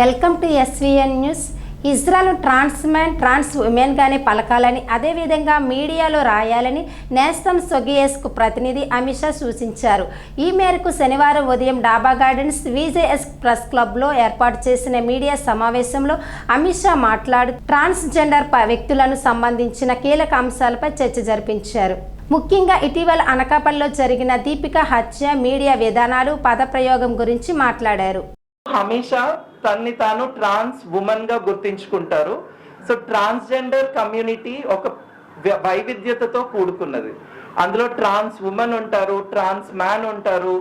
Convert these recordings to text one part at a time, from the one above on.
Welcome to SVN news Israel trans man trans ఉమెన్గానే పలకాలని అదేవిధంగా మీడియాలో రాయాలని నేస్తం సొగియస్కు ప్రతినిధి అమిత్ షా సూచించారు. ఈ మేరకు శనివారం ఉదయం డాబా గార్డెన్స్ విజేఎస్ ప్రెస్ క్లబ్లో ఏర్పాటు చేసిన మీడియా సమావేశంలో అమిత్ షా మాట్లాడు ట్రాన్స్జెండర్ వ్యక్తులను సంబంధించిన కీలక అంశాలపై చర్చ జరిపించారు. ముఖ్యంగా ఇటీవల అనకాపల్లిలో జరిగిన దీపిక హత్య మీడియా విధానాలు పదప్రయోగం గురించి మాట్లాడారు. హమీషా తన్ని తాను ట్రాన్స్ ఉమెన్గా గుర్తించుకుంటారు. సో ట్రాన్స్జెండర్ కమ్యూనిటీ ఒక వైవిధ్యతతో కూడుకున్నది. అందులో ట్రాన్స్ ఉమెన్ ఉంటారు ట్రాన్స్ మ్యాన్ ఉంటారు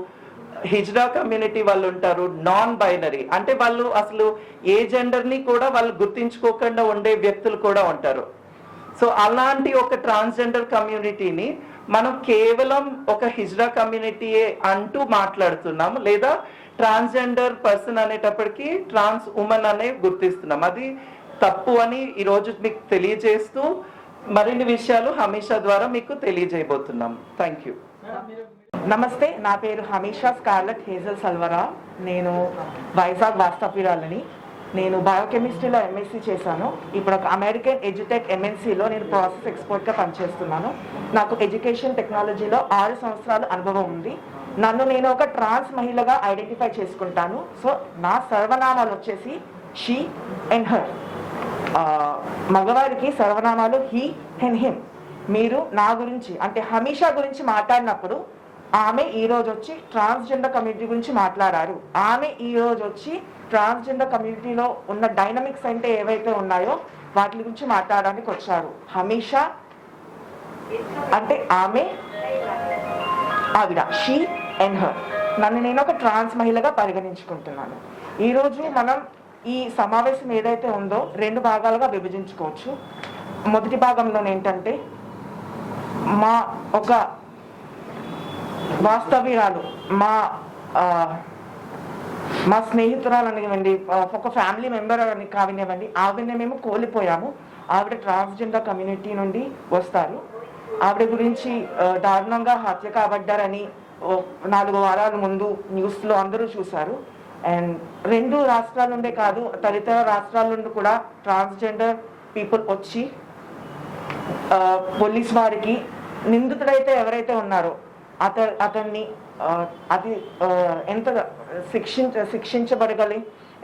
హిజ్రా కమ్యూనిటీ వాళ్ళు ఉంటారు నాన్ బైనరీ అంటే వాళ్ళు అసలు ఏ జెండర్ని కూడా వాళ్ళు గుర్తించుకోకుండా ఉండే వ్యక్తులు కూడా ఉంటారు. సో అలాంటి ఒక ట్రాన్స్జెండర్ కమ్యూనిటీని మనం కేవలం ఒక హిజ్రా కమ్యూనిటీయే అంటూ మాట్లాడుతున్నాం లేదా ట్రాన్స్జెండర్ పర్సన్ అనేటప్పటికీ ట్రాన్స్ ఉమెన్ అనే గుర్తిస్తున్నాం. అది తప్పు అని ఈరోజు మీకు తెలియజేస్తూ మరిన్ని విషయాలు హమీషా ద్వారా మీకు తెలియజేయబోతున్నాం. థ్యాంక్ యూ నమస్తే నా పేరు హమీషా స్కార్లెట్ హేజల్ సల్వరా. నేను వైజాగ్ వాస్తవ్యురాలని నేను బయోకెమిస్ట్రీలో ఎంఎస్సీ చేశాను. ఇప్పుడు ఒక అమెరికన్ ఎడ్యుటెక్ ఎంఎన్సీలో నేను ప్రాసెస్ ఎక్స్పర్ట్గా పనిచేస్తున్నాను. నాకు ఎడ్యుకేషన్ టెక్నాలజీలో ఆరు సంవత్సరాల అనుభవం ఉంది. నన్ను నేను ఒక ట్రాన్స్ మహిళగా ఐడెంటిఫై చేసుకుంటాను. సో నా సర్వనామాలు వచ్చేసి షీ అండ్ హర్ మగవారికి సర్వనామాలు హీ అండ్ హిమ్ మీరు నా గురించి అంటే హమీషా గురించి మాట్లాడినప్పుడు ఆమె ఈ రోజు వచ్చి ట్రాన్స్జెండర్ కమ్యూనిటీ గురించి మాట్లాడారు. ఆమె ఈ రోజు వచ్చి ట్రాన్స్జెండర్ కమ్యూనిటీలో ఉన్న డైనమిక్స్ అంటే ఏవైతే ఉన్నాయో వాటి గురించి మాట్లాడడానికి వచ్చారు. హమీషా అంటే ఆమె ఆవిడ షీ అండ్ హర్ నన్ను నేను ఒక ట్రాన్స్ మహిళగా పరిగణించుకుంటున్నాను. ఈరోజు మనం ఈ సమావేశం ఏదైతే ఉందో రెండు భాగాలుగా విభజించుకోవచ్చు. మొదటి భాగంలో ఏంటంటే మా ఒక వాస్తవ్యాలు మా మా స్నేహితురాలు అనివ్వండి ఒక ఫ్యామిలీ మెంబర్ అని కావినివ్వండి ఆవిడని మేము కోల్పోయాము. ఆవిడ ట్రాన్స్జెండర్ కమ్యూనిటీ నుండి వస్తారు. ఆవిడ గురించి దారుణంగా హత్య కాబడ్డారని నాలుగు వారాల ముందు న్యూస్లో అందరూ చూశారు. అండ్ రెండు రాష్ట్రాల నుండే కాదు తదితర రాష్ట్రాల నుండి కూడా ట్రాన్స్జెండర్ పీపుల్ వచ్చి పోలీస్ వారికి నిందితుడైతే ఎవరైతే ఉన్నారో అత అతన్ని అది ఎంత శిక్షించ శిక్షించబడగలి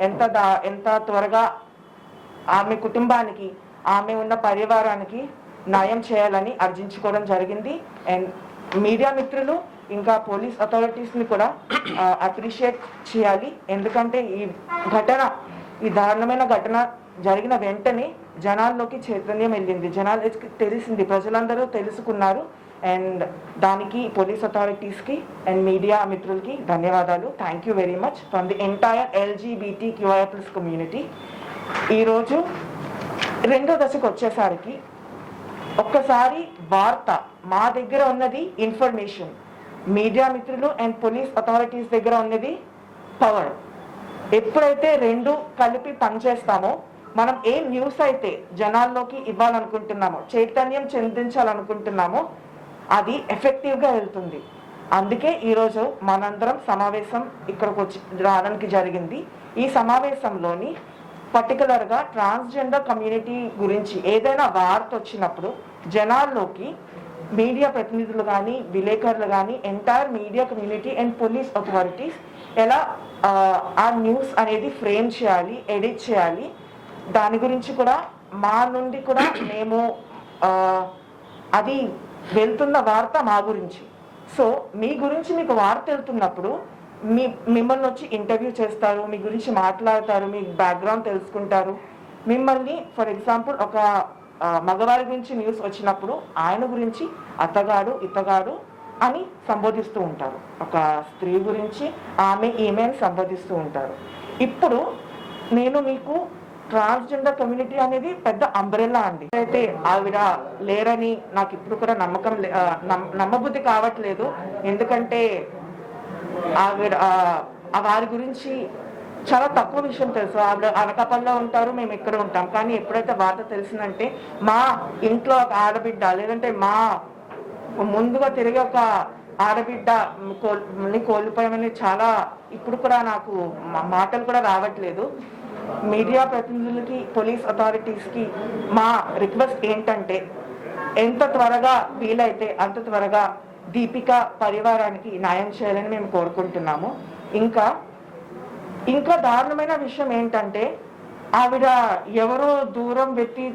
ఎంత దా ఎంత త్వరగా ఆమె కుటుంబానికి ఆమె ఉన్న పరివారానికి న్యాయం చేయాలని అర్జించుకోవడం జరిగింది. అండ్ మీడియా మిత్రులు ఇంకా పోలీస్ అథారిటీస్ని కూడా అప్రిషియేట్ చేయాలి. ఎందుకంటే ఈ ఘటన ఈ దారుణమైన ఘటన జరిగిన వెంటనే జనాల్లోకి చైతన్యం వెళ్ళింది. జనాలకి తెలిసింది ప్రజలందరూ తెలుసుకున్నారు. అండ్ దానికి పోలీస్ అథారిటీస్కి అండ్ మీడియా మిత్రులకి ధన్యవాదాలు. Thank you very much from the entire LGBT QI plus community ఈరోజు రెండో దశకు వచ్చేసరికి ఒక్కసారి వార్త మా దగ్గర ఉన్నది ఇన్ఫర్మేషన్ మీడియా మిత్రులు అండ్ పోలీస్ అథారిటీస్ దగ్గర ఉన్నది పవర్ ఎప్పుడైతే రెండు కలిపి పనిచేస్తామో మనం ఏ న్యూస్ అయితే జనాల్లోకి ఇవ్వాలనుకుంటున్నామో చైతన్యం చెందించాలనుకుంటున్నామో అది ఎఫెక్టివ్గా వెళ్తుంది. అందుకే ఈరోజు మనందరం సమావేశం ఇక్కడికి వచ్చి రావడానికి జరిగింది. ఈ సమావేశంలోని పర్టికులర్గా ట్రాన్స్జెండర్ కమ్యూనిటీ గురించి ఏదైనా వార్త వచ్చినప్పుడు జనాల్లోకి మీడియా ప్రతినిధులు కానీ విలేకరులు కానీ entire media community and police authorities ఎలా ఆ, న్యూస్ అనేది ఫ్రేమ్ చేయాలి ఎడిట్ చేయాలి. దాని గురించి కూడా మా నుండి కూడా మేము అది వెళ్తున్న వార్త మా గురించి. సో మీ గురించి మీకు వార్త వెళ్తున్నప్పుడు మీ మిమ్మల్ని వచ్చి ఇంటర్వ్యూ చేస్తారు మీ గురించి మాట్లాడతారు మీ బ్యాక్గ్రౌండ్ తెలుసుకుంటారు. మిమ్మల్ని ఫర్ ఎగ్జాంపుల్ ఒక మగవారి గురించి న్యూస్ వచ్చినప్పుడు ఆయన గురించి అత్తగాడు ఇత్తగాడు అని సంబోధిస్తూ ఉంటారు. ఒక స్త్రీ గురించి ఆమె ఈమె అని సంబోధిస్తూ ఉంటారు. ఇప్పుడు నేను మీకు ట్రాన్స్జెండర్ కమ్యూనిటీ అనేది పెద్ద అంబ్రెల్లా అండి. అయితే ఆవిడ లేరని నాకు ఇప్పుడు కూడా నమ్మకం లే- నమ్- నమ్మబుద్ధి కావట్లేదు. ఎందుకంటే ఆవిడ వారి గురించి చాలా తక్కువ విషయం తెలుసు. ఆవిడ అనకాపల్లిలో ఉంటారు మేము ఇక్కడ ఉంటాం. కానీ ఎప్పుడైతే వార్త తెలిసిందంటే మా ఇంట్లో ఒక ఆడబిడ్డ లేదంటే మా ముందుగా తిరిగి ఒక ఆడబిడ్డ కోల్ కోల్పోయామని చాలా ఇప్పుడు కూడా నాకు మాటలు కూడా రావట్లేదు. మీడియా ప్రతినిధులకి పోలీస్ అథారిటీస్కి మా రిక్వెస్ట్ ఏంటంటే ఎంత త్వరగా వీలైతే అంత త్వరగా దీపిక పరివారానికి న్యాయం చేయాలని మేము కోరుకుంటున్నాము. ఇంకా ఇంకా దారుణమైన విషయం ఏంటంటే ఆవిడ ఎవరో దూరం వ్యక్తి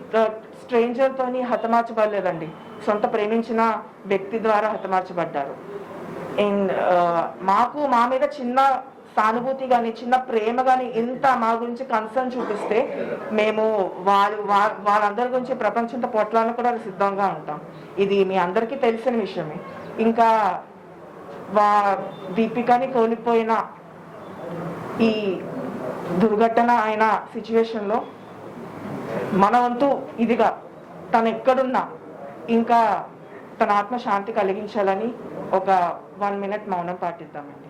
స్ట్రేంజర్తోని హతమార్చబడలేదండి. సొంత ప్రేమించిన వ్యక్తి ద్వారా హతమార్చబడ్డారు. అండ్ మాకు మా మీద చిన్న సానుభూతి కానీ చిన్న ప్రేమ కానీ ఇంత మా గురించి కన్సర్న్ చూపిస్తే మేము వాళ్ళు వాళ్ళందరి గురించి ప్రపంచంతో పొట్లాలను కూడా సిద్ధంగా ఉంటాం. ఇది మీ అందరికీ తెలిసిన విషయమే. ఇంకా వా దీపికని కోల్పోయిన ఈ దుర్ఘటన అయిన సిచ్యువేషన్లో మన వంతు ఇదిగా తను ఎక్కడున్నా ఇంకా తన ఆత్మ శాంతి కలిగించాలని ఒక వన్ మినిట్ మౌనం పాటిద్దామండి.